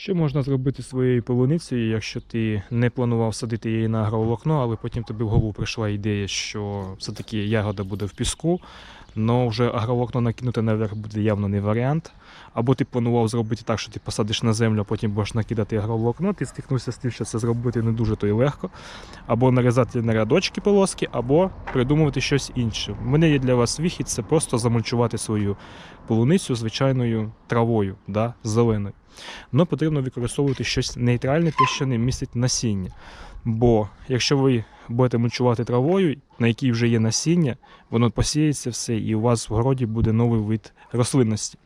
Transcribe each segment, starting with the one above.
Що можна зробити своєю полуницею, якщо ти не планував садити її на агроволокно, але потім тобі в голову прийшла ідея, що все-таки ягода буде в піску, але вже агроволокно накинути наверх буде явно не варіант. Або ти планував зробити так, що ти посадиш на землю, а потім будеш накидати агроволокно, ти стикнувся з тим, що це зробити не дуже то й легко. Або нарізати на рядочки полоски, або придумувати щось інше. У мене є для вас вихід, це просто замульчувати свою полуницю звичайною травою, да, зеленою. Но потрібно використовувати щось нейтральне, те, що не містить насіння. Бо якщо ви будете мульчувати травою, на якій вже є насіння, воно посіється все, і у вас в городі буде новий вид рослинності.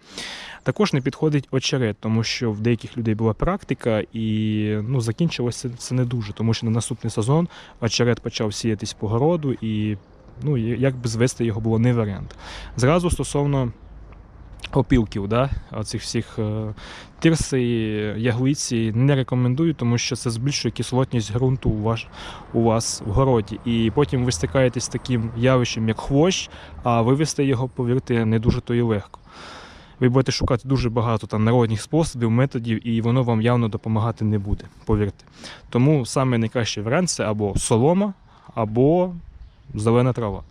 Також не підходить очерет, тому що в деяких людей була практика, і ну, закінчилося це не дуже, тому що на наступний сезон очерет почав сіятись по городу, і ну, як би звести його було не варіант. Зразу стосовно опілків, да, оцих всіх е, тирси, яглиці не рекомендую, тому що це збільшує кислотність ґрунту у, ваш, у вас в городі. І потім ви стикаєтесь з таким явищем, як хвощ, а вивести його, повірте, не дуже то і легко. Ви будете шукати дуже багато там народних способів, методів, і воно вам явно допомагати не буде, повірте. Тому найкращий варіант це або солома, або зелена трава.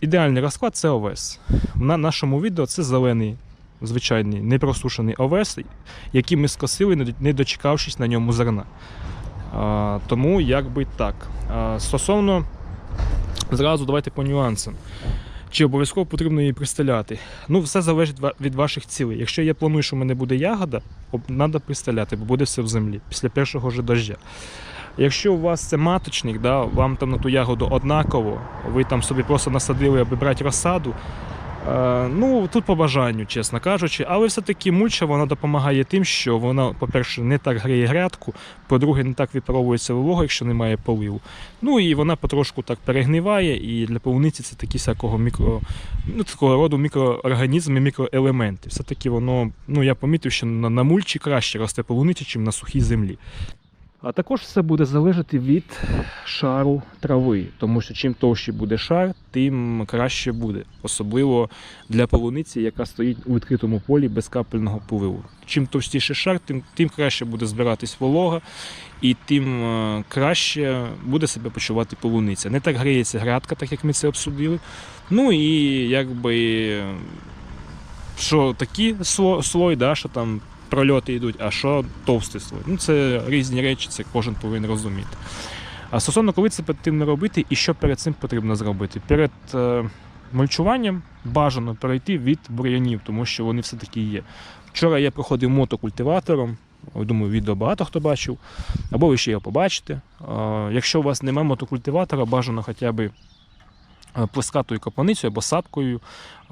Ідеальний розклад це овес. На нашому відео це зелений, звичайний, непросушений овес, який ми скосили, не дочекавшись на ньому зерна. Тому якби так. Стосовно зразу давайте по нюансам. Чи обов'язково потрібно її пристеляти? Ну, все залежить від ваших цілей. Якщо я планую, що в мене буде ягода, треба пристеляти, бо буде все в землі після першого ж дождя. Якщо у вас це маточник, да, вам там на ту ягоду однаково, ви там собі просто насадили, аби брати розсаду. Е, ну, тут по бажанню, чесно кажучи, але все-таки мульча вона допомагає тим, що вона, по-перше, не так гріє грядку, по-друге, не так випаровується волога, якщо немає поливу. Ну і вона потрошку так перегниває, і для полуниці це такі всякого мікро, ну, такого роду мікроорганізми, мікроелементи. Все-таки воно, ну я помітив, що на, на мульчі краще росте полуниця, ніж на сухій землі. А також все буде залежати від шару трави, тому що чим товщий буде шар, тим краще буде. Особливо для полуниці, яка стоїть у відкритому полі без капельного поливу. Чим товстіший шар, тим, тим краще буде збиратись волога, і тим е, краще буде себе почувати полуниця. Не так гріється грядка, так як ми це обсудили. Ну і якби що такі слой, слой да, що там прольоти йдуть, а що товстий слой. Ну, це різні речі, це кожен повинен розуміти. А стосовно, коли це потрібно робити і що перед цим потрібно зробити? Перед е, мульчуванням бажано перейти від бур'янів, тому що вони все-таки є. Вчора я проходив мотокультиватором. Думаю, відео багато хто бачив, або ви ще його побачите. Е, Якщо у вас немає мотокультиватора, бажано хоча б плескатою капаницею або сапкою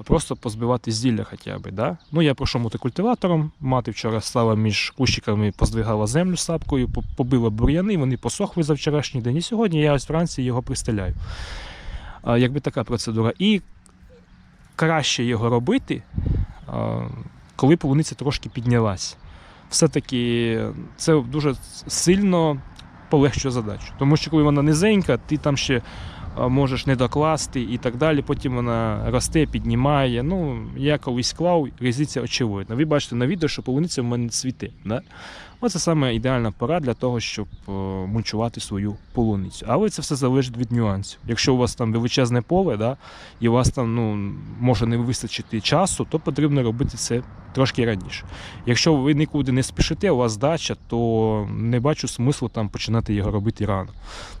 просто позбивати зілля хоча б. Да? Ну, я пройшов мотокультиватором, мати вчора стала між кущиками, поздвигала землю сапкою, побила бур'яни, вони посохли за вчорашній день. І сьогодні я ось вранці його пристеляю. Якби така процедура. І краще його робити, коли полуниця трошки піднялась. Все-таки це дуже сильно полегшує задачу. Тому що коли вона низенька, ти там ще можеш не докласти і так далі. Потім вона росте, піднімає. Ну, я колись клав, різниця очевидна. Ви бачите на відео, що полуниця в мене цвіте. Да? Оце саме ідеальна пора для того, щоб е, мульчувати свою полуницю. Але це все залежить від нюансів. Якщо у вас там величезне поле, да, і у вас там ну, може не вистачити часу, то потрібно робити це трошки раніше. Якщо ви нікуди не спішите, у вас дача, то не бачу смислу там починати його робити рано.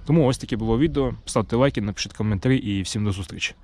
Тому ось таке було відео. Ставте лайки, напишіть коментарі і всім до зустрічі.